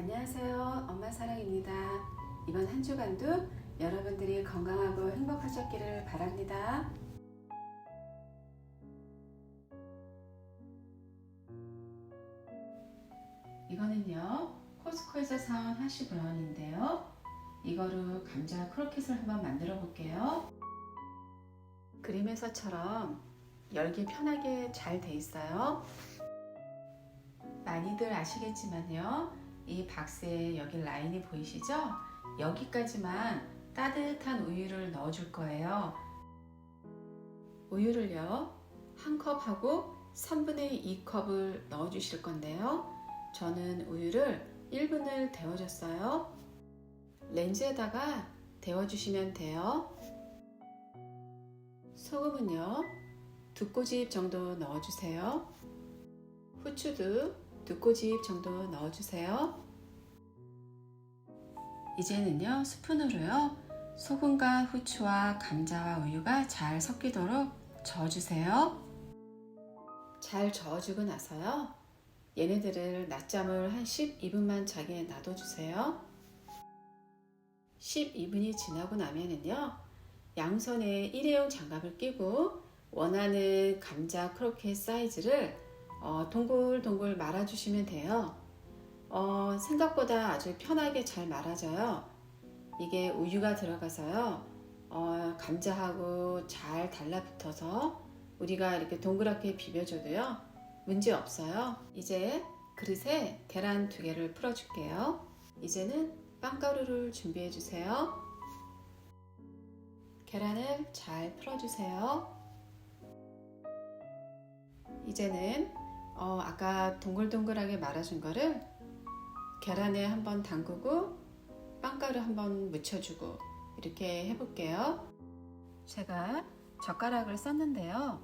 안녕하세요. 엄마 사랑입니다. 이번 한 주간도 여러분들이 건강하고 행복하셨기를 바랍니다. 이거는요, 코스코에서 사온 하시 브라운인데요. 이거로 감자 크로켓을 한번 만들어 볼게요. 그림에서처럼 열기 편하게 잘 돼 있어요. 많이들 아시겠지만요. 이 박스에 여기 라인이 보이시죠? 여기까지만 따뜻한 우유를 넣어줄 거예요. 우유를요, 한 컵하고 3분의 2컵을 넣어주실 건데요. 저는 우유를 1분을 데워줬어요. 렌즈에다가 데워주시면 돼요. 소금은요, 두 꼬집 정도 넣어주세요. 후추도 두 꼬집 정도 넣어주세요. 이제는요, 스푼으로요, 소금과 후추와 감자와 우유가 잘 섞이도록 저어주세요. 잘 저어주고 나서요, 얘네들을 낮잠을 한 12분만 자게 놔둬주세요. 12분이 지나고 나면은요, 양손에 일회용 장갑을 끼고 원하는 감자 크로켓 사이즈를 어, 동글동글 말아주시면 돼요. 어, 생각보다 아주 편하게 잘 말아져요. 이게 우유가 들어가서요. 어, 감자하고 잘 달라붙어서 우리가 이렇게 동그랗게 비벼줘도요. 문제 없어요. 이제 그릇에 계란 두 개를 풀어줄게요. 이제는 빵가루를 준비해 주세요. 계란을 잘 풀어주세요. 이제는 어, 아까 동글동글하게 말아준 거를 계란에 한번 담그고 빵가루 한번 묻혀주고 이렇게 해볼게요. 제가 젓가락을 썼는데요.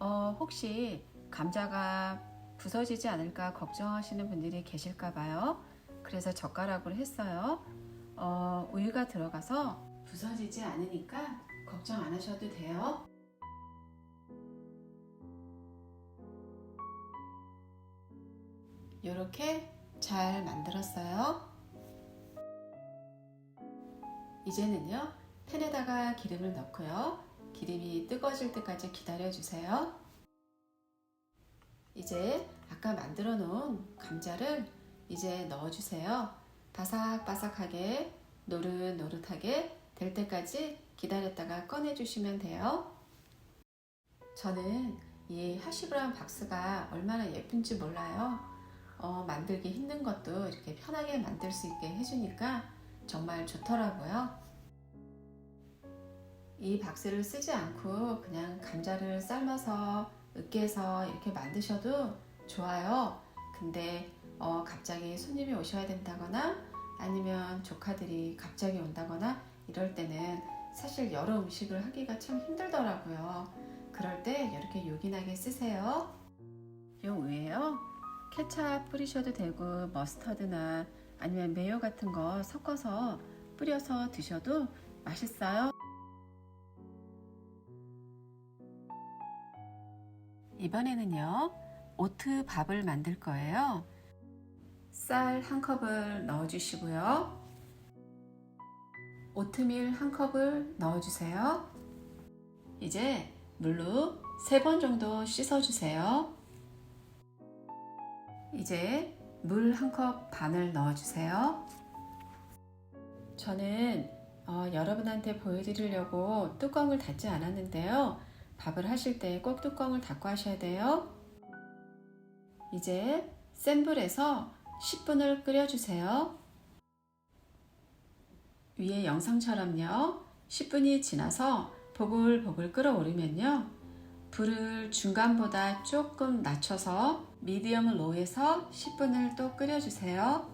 어, 혹시 감자가 부서지지 않을까 걱정하시는 분들이 계실까 봐요. 그래서 젓가락으로 했어요. 어, 우유가 들어가서 부서지지 않으니까 걱정 안 하셔도 돼요. 이렇게 잘 만들었어요. 이제는요, 팬에다가 기름을 넣고요. 기름이 뜨거워질 때까지 기다려 주세요. 이제 아까 만들어 놓은 감자를 이제 넣어 주세요. 바삭바삭하게 노릇노릇하게 될 때까지 기다렸다가 꺼내 주시면 돼요. 저는 이 하시브라운 박스가 얼마나 예쁜지 몰라요. 어, 만들기 힘든 것도 이렇게 편하게 만들 수 있게 해주니까 정말 좋더라고요. 이 박스를 쓰지 않고 그냥 감자를 삶아서 으깨서 이렇게 만드셔도 좋아요. 근데 어, 갑자기 손님이 오셔야 된다거나 아니면 조카들이 갑자기 온다거나 이럴 때는 사실 여러 음식을 하기가 참 힘들더라고요. 그럴 때 이렇게 요긴하게 쓰세요. 요 위에요. 케찹 뿌리셔도 되고 머스터드나 아니면 메요 같은 거 섞어서 뿌려서 드셔도 맛있어요. 이번에는요, 오트 밥을 만들 거예요. 쌀 한 컵을 넣어주시고요. 오트밀 한 컵을 넣어주세요. 이제 물로 세 번 정도 씻어주세요. 이제 물 한 컵 반을 넣어주세요. 저는 어, 여러분한테 보여드리려고 뚜껑을 닫지 않았는데요. 밥을 하실 때 꼭 뚜껑을 닫고 하셔야 돼요. 이제 센 불에서 10분을 끓여주세요. 위에 영상처럼요. 10분이 지나서 보글보글 끓어오르면요. 불을 중간보다 조금 낮춰서 미디엄 로에서 10분을 또 끓여주세요.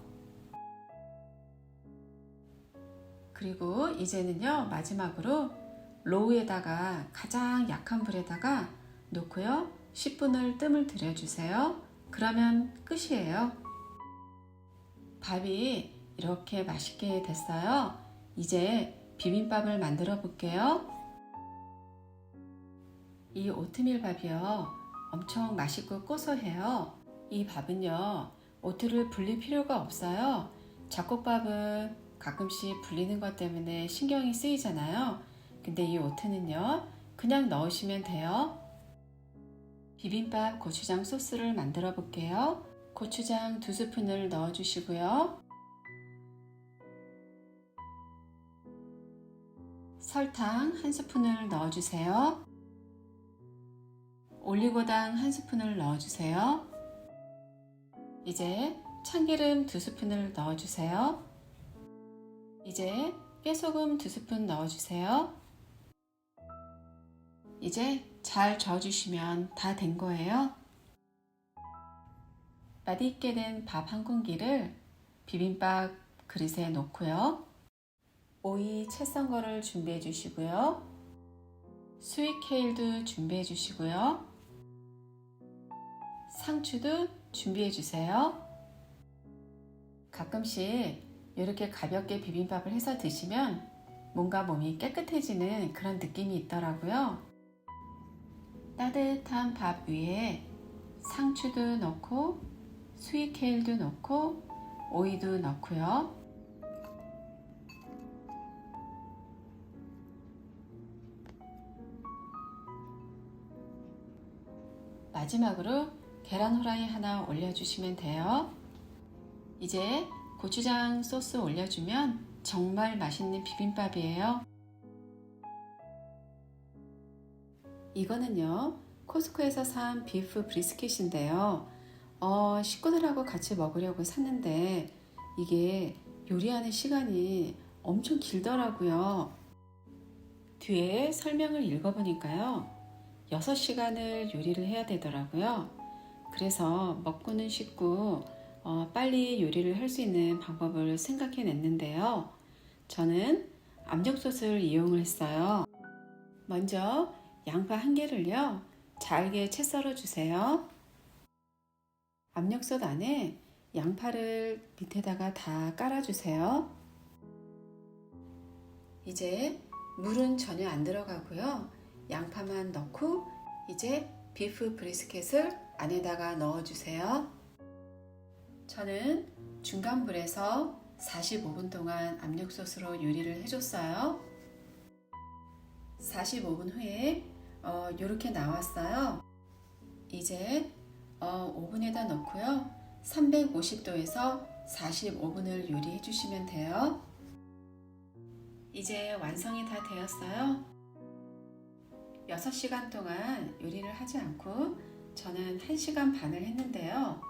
그리고 이제는요, 마지막으로 로우에다가 가장 약한 불에다가 놓고요, 10분을 뜸을 들여주세요. 그러면 끝이에요. 밥이 이렇게 맛있게 됐어요. 이제 비빔밥을 만들어 볼게요. 이 오트밀 밥이요. 엄청 맛있고 고소해요. 이 밥은요. 오트를 불릴 필요가 없어요. 잡곡밥은 가끔씩 불리는 것 때문에 신경이 쓰이잖아요. 근데 이 오트는요, 그냥 넣으시면 돼요. 비빔밥 고추장 소스를 만들어 볼게요. 고추장 두 스푼을 넣어 주시고요. 설탕 한 스푼을 넣어 주세요. 올리고당 한 스푼을 넣어 주세요. 이제 참기름 두 스푼을 넣어 주세요. 이제 깨소금 두 스푼 넣어 주세요. 이제 잘 저어주시면 다 된 거예요. 맛있게 된 밥 한 공기를 비빔밥 그릇에 놓고요. 오이 채 썬 거를 준비해 주시고요. 스윗 케일도 준비해 주시고요. 상추도 준비해 주세요. 가끔씩 이렇게 가볍게 비빔밥을 해서 드시면 뭔가 몸이 깨끗해지는 그런 느낌이 있더라고요. 따뜻한 밥 위에 상추도 넣고 스윗 케일도 넣고 오이도 넣고요. 마지막으로 계란 후라이 하나 올려주시면 돼요. 이제 고추장 소스 올려주면 정말 맛있는 비빔밥이에요. 이거는요, 코스코에서 산 비프 브리스킷인데요. 어, 식구들하고 같이 먹으려고 샀는데 이게 요리하는 시간이 엄청 길더라고요. 뒤에 설명을 읽어보니까요. 6시간을 요리를 해야 되더라고요. 그래서 먹고는 쉽고 어, 빨리 요리를 할 수 있는 방법을 생각해 냈는데요. 저는 압력솥을 이용을 했어요. 먼저 양파 한 개를요, 잘게 채 썰어 주세요. 압력솥 안에 양파를 밑에다가 다 깔아주세요. 이제 물은 전혀 안 들어가고요. 양파만 넣고 이제 비프 브리스켓을 안에다가 넣어주세요. 저는 중간 불에서 45분 동안 압력솥으로 요리를 해줬어요. 45분 후에 어, 이렇게 나왔어요. 이제 어, 오븐에다 넣고요. 350도에서 45분을 요리해 주시면 돼요. 이제 완성이 다 되었어요. 6시간 동안 요리를 하지 않고 저는 1시간 반을 했는데요.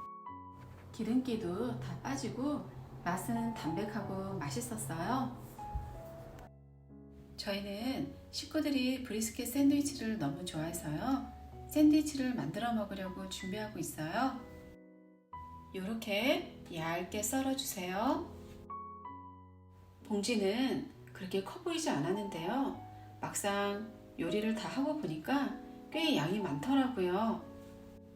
기름기도 다 빠지고 맛은 담백하고 맛있었어요. 저희는 식구들이 브리스켓 샌드위치를 너무 좋아해서요. 샌드위치를 만들어 먹으려고 준비하고 있어요. 이렇게 얇게 썰어 주세요. 봉지는 그렇게 커 보이지 않았는데요. 막상 요리를 다 하고 보니까 꽤 양이 많더라고요.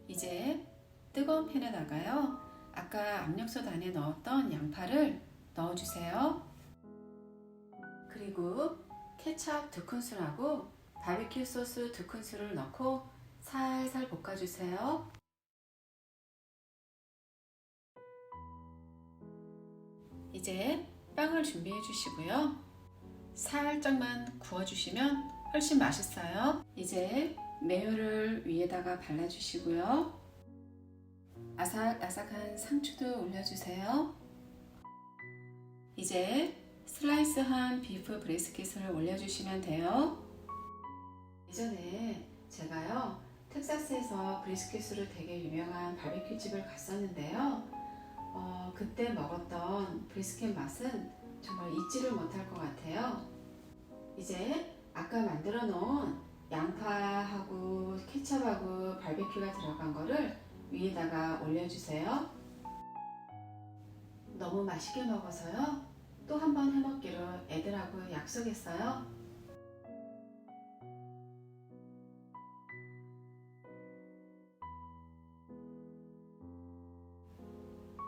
이제 뜨거운 팬에다가요. 아까 압력솥 안에 넣었던 양파를 넣어주세요. 그리고 케찹 두 큰술하고 바비큐 소스 두 큰술을 넣고 살살 볶아주세요. 이제 빵을 준비해 주시고요. 살짝만 구워주시면 훨씬 맛있어요. 이제 메요를 위에다가 발라주시고요. 아삭아삭한 상추도 올려주세요. 이제 슬라이스한 비프 브레스킷을 올려주시면 돼요. 예전에 제가요 텍사스에서 브리스킷으로 되게 유명한 바비큐 집을 갔었는데요. 어, 그때 먹었던 브리스킷 맛은 정말 잊지를 못할 것 같아요. 이제 아까 만들어 놓은 양파하고 케첩하고 바비큐가 들어간 거를 위에다가 올려주세요. 너무 맛있게 먹어서요. 또 한 번 해먹기로 애들하고 약속했어요.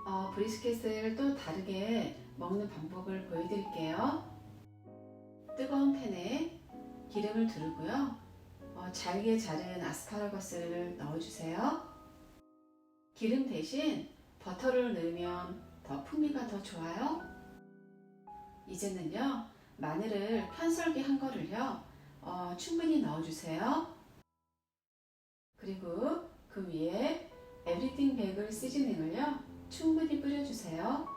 어, 브리스켓을 또 다르게 먹는 방법을 보여드릴게요. 뜨거운 팬에 기름을 두르고요. 어, 잘게 자른 아스파라거스를 넣어주세요. 기름 대신 버터를 넣으면 더 풍미가 더 좋아요. 이제는요, 마늘을 편썰기 한 거를요, 어, 충분히 넣어주세요. 그리고 그 위에 에브리띵 베이글 시즈닝을요, 충분히 뿌려주세요.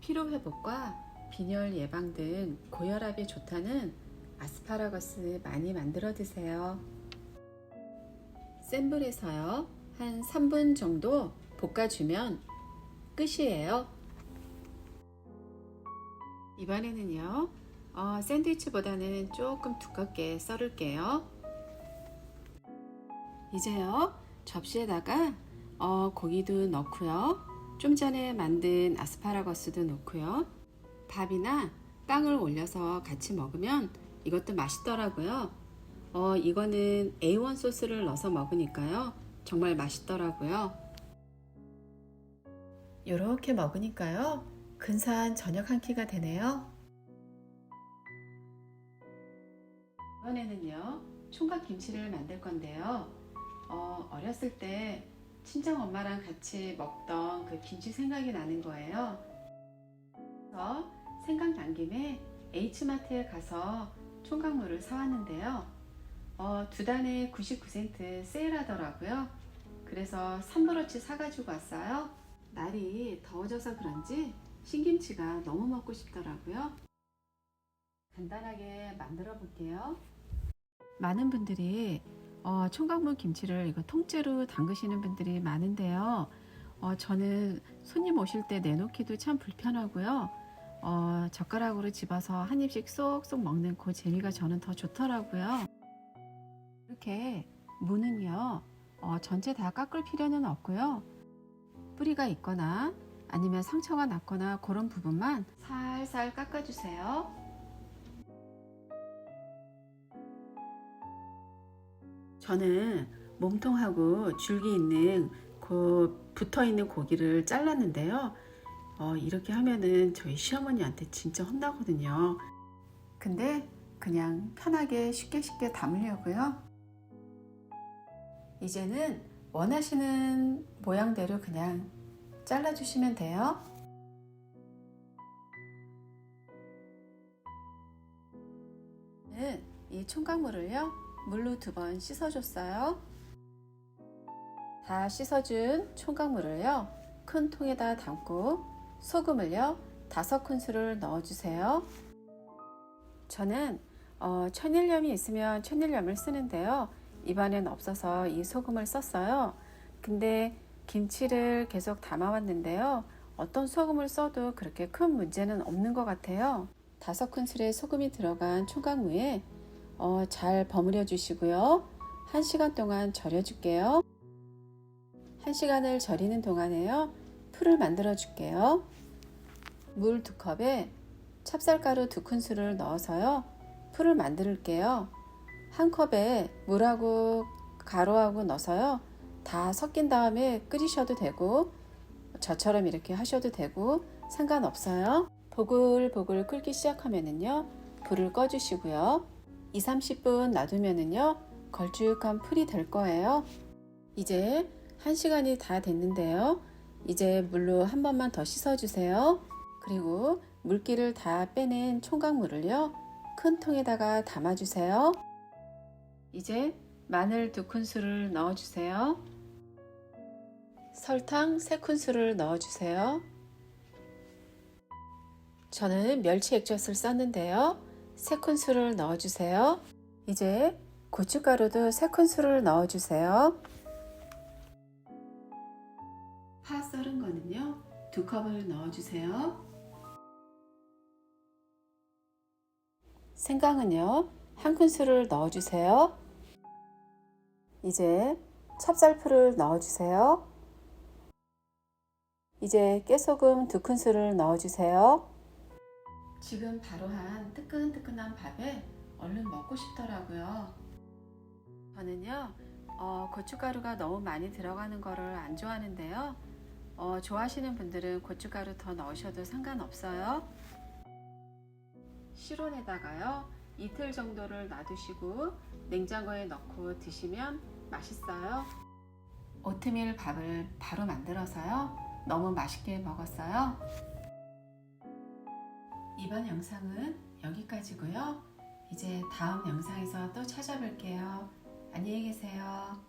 피로 회복과 빈혈 예방 등 고혈압에 좋다는 아스파라거스 많이 만들어 드세요. 센 불에서요, 한 3분 정도 볶아주면 끝이에요. 이번에는요, 어, 샌드위치보다는 조금 두껍게 썰을게요. 이제요, 접시에다가 어, 고기도 넣고요. 좀 전에 만든 아스파라거스도 넣고요. 밥이나 빵을 올려서 같이 먹으면 이것도 맛있더라고요. 어, 이거는 A1 소스를 넣어서 먹으니까요. 정말 맛있더라고요. 이렇게 먹으니까요. 근사한 저녁 한 끼가 되네요. 이번에는요. 총각 김치를 만들 건데요. 어, 어렸을 때 친정 엄마랑 같이 먹던 그 김치 생각이 나는 거예요. 그래서 생각 난 김에 H마트에 가서 총각물을 사왔는데요. 어, 두 단에 99센트 세일하더라고요. 그래서 3브러치 사가지고 왔어요. 날이 더워져서 그런지 신김치가 너무 먹고 싶더라고요. 간단하게 만들어 볼게요. 많은 분들이 어, 총각물 김치를 이거 통째로 담그시는 분들이 많은데요. 어, 저는 손님 오실 때 내놓기도 참 불편하고요. 어, 젓가락으로 집어서 한 입씩 쏙쏙 먹는 그 재미가 저는 더 좋더라고요. 이렇게 무는요, 어, 전체 다 깎을 필요는 없고요. 뿌리가 있거나 아니면 상처가 났거나 그런 부분만 살살 깎아주세요. 저는 몸통하고 줄기 있는 그 붙어 있는 고기를 잘랐는데요. 어, 이렇게 하면은 저희 시어머니한테 진짜 혼나거든요. 근데 그냥 편하게 쉽게 쉽게 담으려고요. 이제는 원하시는 모양대로 그냥 잘라주시면 돼요. 네, 이 총각물을요 물로 두 번 씻어줬어요. 다 씻어준 총각물을요 큰 통에다 담고 소금을요 다섯 큰술을 넣어주세요. 저는 어, 천일염이 있으면 천일염을 쓰는데요. 입안엔 없어서 이 소금을 썼어요. 근데 김치를 계속 담아왔는데요. 어떤 소금을 써도 그렇게 큰 문제는 없는 것 같아요. 다섯 큰술의 소금이 들어간 총각무에 어, 잘 버무려 주시고요. 한 시간 동안 절여 줄게요. 한 시간을 절이는 동안에요. 풀을 만들어 줄게요. 물두 컵에 찹쌀가루 두 큰술을 넣어서요. 풀을 만들게요. 한 컵에 물하고 가루하고 넣어서요. 다 섞인 다음에 끓이셔도 되고 저처럼 이렇게 하셔도 되고 상관없어요. 보글보글 끓기 시작하면은요. 불을 꺼 주시고요. 2, 30분 놔두면은요. 걸쭉한 풀이 될 거예요. 이제 1시간이 다 됐는데요. 이제 물로 한 번만 더 씻어 주세요. 그리고 물기를 다 빼낸 총각물을요. 큰 통에다가 담아 주세요. 이제 마늘 두 큰술을 넣어 주세요. 설탕 세 큰술을 넣어 주세요. 저는 멸치 액젓을 썼는데요. 세 큰술을 넣어 주세요. 이제 고춧가루도 세 큰술을 넣어 주세요. 파 썰은 거는요. 두 컵을 넣어 주세요. 생강은요. 한 큰술을 넣어 주세요. 이제 찹쌀풀을 넣어 주세요. 이제 깨소금 두 큰술을 넣어 주세요. 지금 바로 한 뜨끈뜨끈한 밥에 얼른 먹고 싶더라고요. 저는요, 어, 고춧가루가 너무 많이 들어가는 거를 안 좋아하는데요. 어, 좋아하시는 분들은 고춧가루 더 넣으셔도 상관없어요. 실온에다가요, 이틀 정도를 놔두시고 냉장고에 넣고 드시면 맛있어요. 오트밀 밥을 바로 만들어서요. 너무 맛있게 먹었어요. 이번 영상은 여기까지고요. 이제 다음 영상에서 또 찾아뵐게요. 안녕히 계세요.